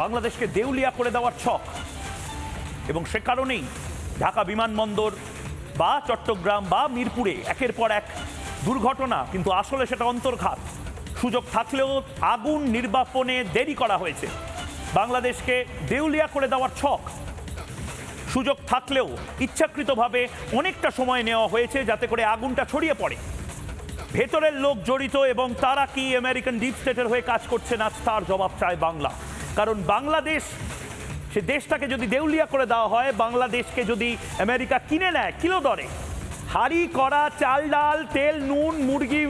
বাংলাদেশকে দেউলিয়া করে দেওয়ার ছক। এবং সে কারণেই ঢাকা বিমানবন্দর বা চট্টগ্রাম বা মিরপুরে একের পর এক দুর্ঘটনা, কিন্তু আসলে সেটা অন্তর্ঘাত। সুযোগ থাকলেও আগুন নির্বাপনে দেরি করা হয়েছে। বাংলাদেশকে দেউলিয়া করে দেওয়ার ছক। সুযোগ থাকলেও ইচ্ছাকৃতভাবে অনেকটা সময় নেওয়া হয়েছে যাতে করে আগুনটা ছড়িয়ে পড়ে। ভেতরের লোক জড়িত এবং তারা কি আমেরিকান ডিপ স্টেটের হয়ে কাজ করছে না, তার জবাব চায় বাংলা। কারণ বাংলাদেশ, সে দেশটাকে যদি দেউলিয়া করে দেওয়া হয়, বাংলাদেশকে যদি আমেরিকা কিনে নেয়, কিলো দরে। হাড়ি করা চাল, ডাল, তেল, নুন, মুরগি,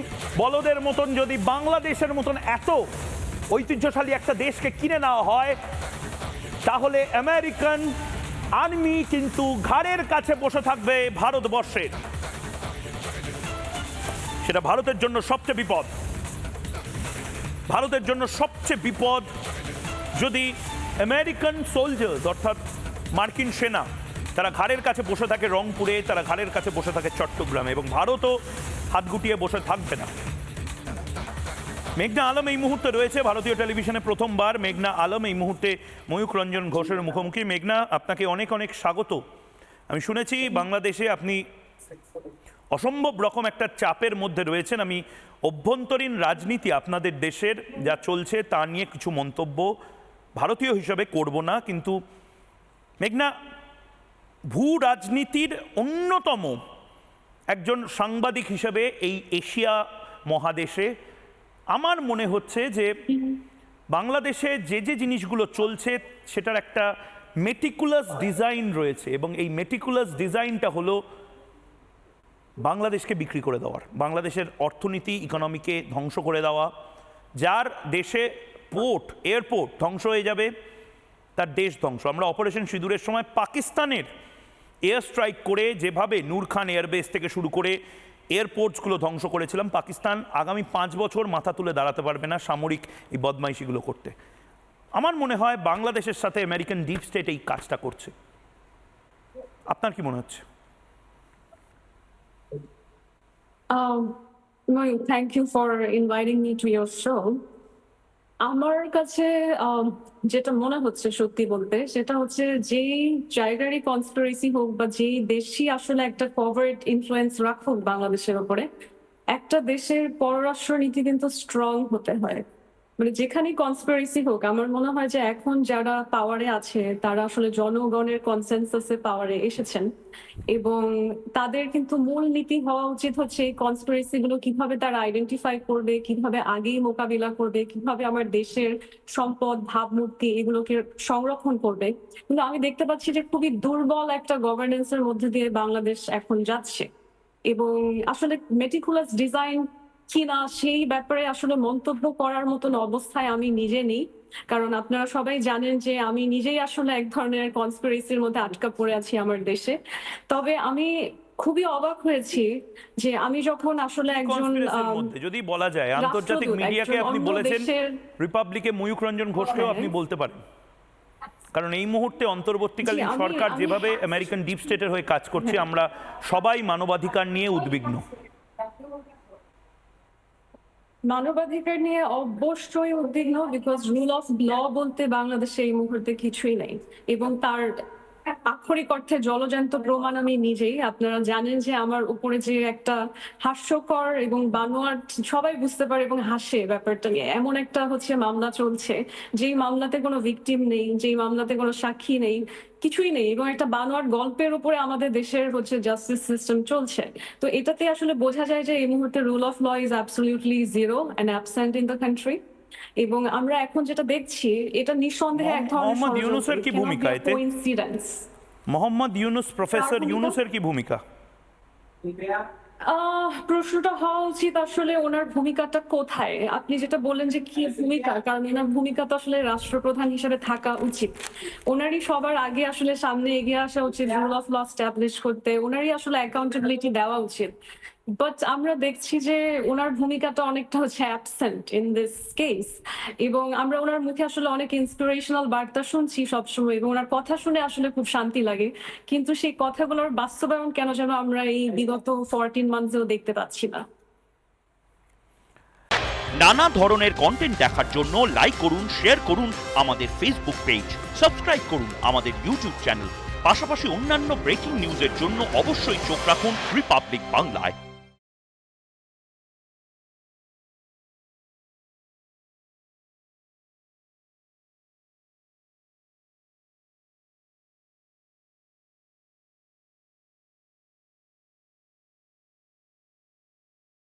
বলদের মতন যদি বাংলাদেশের মতন এত ঐতিহ্যশালী একটা দেশকে কিনে নেওয়া হয়, তাহলে আমেরিকান আর্মি কিন্তু ঘাড়ের কাছে বসে থাকবে ভারতবর্ষের। সেটা ভারতের জন্য সবচেয়ে বিপদ। ভারতের জন্য সবচেয়ে বিপদ যদি আমেরিকান সোলজার্স অর্থাৎ মার্কিন সেনা, তারা ঘাড়ের কাছে বসে থাকে রংপুরে, তারা ঘাড়ের কাছে বসে থাকে চট্টগ্রামে, এবং ভারতও হাত গুটিয়ে বসে থাকবে না। মেঘনা আলম এই মুহূর্তে রয়েছে, ভারতীয় টেলিভিশনে প্রথমবার। মেঘনা আলম এই মুহূর্তে ময়ূক রঞ্জন ঘোষের মুখোমুখি। মেঘনা, আপনাকে অনেক অনেক স্বাগত। আমি শুনেছি, বাংলাদেশে আপনি অসম্ভব রকম একটা চাপের মধ্যে রয়েছেন। আমি অভ্যন্তরীণ রাজনীতি আপনাদের দেশের যা চলছে তা নিয়ে কিছু মন্তব্য ভারতীয় হিসাবে করব না, কিন্তু মেঘনা ভূ রাজনীতির অন্যতম একজন সাংবাদিক হিসাবে এই এশিয়া মহাদেশে আমার মনে হচ্ছে যে বাংলাদেশে যে যে জিনিসগুলো চলছে সেটার একটা মেটিকুলাস ডিজাইন রয়েছে এবং এই মেটিকুলাস ডিজাইনটা হলো বাংলাদেশকে বিক্রি করে দেওয়ার, বাংলাদেশের অর্থনীতি ইকোনমিকে ধ্বংস করে দেওয়া, যার দেশে পোর্ট এয়ারপোর্ট ধ্বংস হয়ে যাবে। তার দেশ ধ্বংস। আমরা অপারেশন সিঁদুরের সময় পাকিস্তানের এয়ার স্ট্রাইক করে যেভাবে নূর খান এয়ারবেস থেকে শুরু করে এয়ারপোর্টসগুলো ধ্বংস করেছিলাম পাকিস্তান আগামী পাঁচ বছর মাথা তুলে দাঁড়াতে পারবে না সামরিক এই বদমাইশিগুলো করতে। আমার মনে হয় বাংলাদেশের সাথে আমেরিকান ডিপ স্টেট এই কাজটা করছে। আপনার কি মনে হচ্ছে? Um, no, thank you for inviting me to your show. আমার কাছে যেটা মনে হচ্ছে সত্যি বলতে, সেটা হচ্ছে যেই জায়গারই কনস্পিরেসি হোক বা যেই দেশই আসলে একটা ফরওয়ার্ড ইনফ্লুয়েন্স রাখুক বাংলাদেশের উপরে, একটা দেশের পররাষ্ট্র নীতি কিন্তু স্ট্রং হতে হয়। মানে যেখানেই কনস্পিরেসি হোক, আমার মনে হয় যে এখন যারা পাওয়ারে আছে, তারা আসলে জনগণের কনসেনসাসে পাওয়ারে এসেছেন এবং তাদের কিন্তু মূল নীতি হওয়া উচিত হচ্ছে এই কনস্পিরেসি গুলো কীভাবে তারা আইডেন্টিফাই করবে, কীভাবে আগেই মোকাবিলা করবে, কীভাবে আমার দেশের সম্পদ, ভাবমূর্তি এগুলোকে সংরক্ষণ করবে। কিন্তু আমি দেখতে পাচ্ছি যে খুবই দুর্বল একটা গভর্নেন্সের মধ্যে দিয়ে বাংলাদেশ এখন যাচ্ছে এবং আসলে মেটিকুলাস ডিজাইন কিনা সেই ব্যাপারে আসলে মন্তব্য করার মতন অবস্থায় আমি নিজে নেই। কারণ আপনারা সবাই জানেন যে আমি নিজেই আসলে এক ধরনের কনস্পিরেসির মধ্যে আটকা পড়ে আছি আমার দেশে। তবে আমি খুবই অবাক হয়েছি যে আমি যখন আসলে একজন যদি বলা যায় আন্তর্জাতিক মিডিয়াকে আপনি বলেছেন রিপাবলিকে ময়ূক রঞ্জন ঘোষকেও হ্যাঁ। আপনি বলতে পারেন। কারণ এই মুহূর্তে অন্তর্বর্তীকালীন সরকার যেভাবে আমেরিকান ডিপ স্টেটের হয়ে কাজ করছে আমরা সবাই মানবাধিকার নিয়ে উদ্বিগ্ন। মানবাধিকার নিয়ে অবশ্যই উদ্বিগ্ন বিকজ রুল অফ ল বলতে বাংলাদেশে এই মুহূর্তে কিছুই নেই। এবং তার আক্ষরিক অর্থে জলজান্ত প্রমাণ আমি নিজেই। আপনারা জানেন যে আমার উপরে যে একটা হাস্যকর এবং বানোয়ার সবাই বুঝতে পারে এবং হাসে ব্যাপারটা নিয়ে। এমন একটা হচ্ছে মামলা চলছে, যেই মামলাতে কোনো ভিকটিম নেই, যেই মামলাতে কোনো সাক্ষী নেই, কিছুই নেই এবং একটা বানোয়ার গল্পের উপরে আমাদের দেশের হচ্ছে জাস্টিস সিস্টেম চলছে। তো এটাতে আসলে বোঝা যায় যে এই মুহূর্তে rule of law is absolutely zero and absent in the country এবং আমরা এখন যেটা দেখছি এটা নিঃসন্দেহে এক ধরনের মোহাম্মদ ইউনূসের কি ভূমিকা এতে? Coincidence Mohammad Yunus professor? ইউনুসের কি ভূমিকা? প্রশ্নটা হওয়া উচিত আসলে ওনার ভূমিকাটা কোথায়? আপনি যেটা বললেন যে কি ভূমিকা কারণ ওনার ভূমিকা তো আসলে রাষ্ট্রপ্রধান হিসেবে থাকা উচিত। ওনারই সবার আগে আসলে সামনে এগিয়ে আসা উচিত রুল অফ ল স্ট্যাবলিশ করতে। ওনারই আসলে অ্যাকাউন্টেবিলিটি দেওয়া উচিত। বাট আমরা দেখছি যে ওনার ভূমিকাটা অনেকটা হচ্ছে অ্যাবসেন্ট ইন দিস কেস এবং আমরা ওনার মুখে আসলে অনেক ইন্সপিরেশনাল বার্তা শুনছি সবসময় এবং ওনার কথা শুনে আসলে খুব শান্তি লাগে। কিন্তু সেই কথাগুলোর বাস্তবায়ন কেন যেন আমরা এই বিগত ফোরটিন মান্থসেও দেখতে পাচ্ছি না। নানা ধরনের কন্টেন্ট দেখার জন্য লাইক করুন শেয়ার করুন আমাদের ফেসবুক পেজ সাবস্ক্রাইব করুন আমাদের ইউটিউব চ্যানেল পাশাপাশি অন্যান্য ব্রেকিং নিউজের জন্য অবশ্যই চোখ রাখুন রিপাবলিক বাংলায়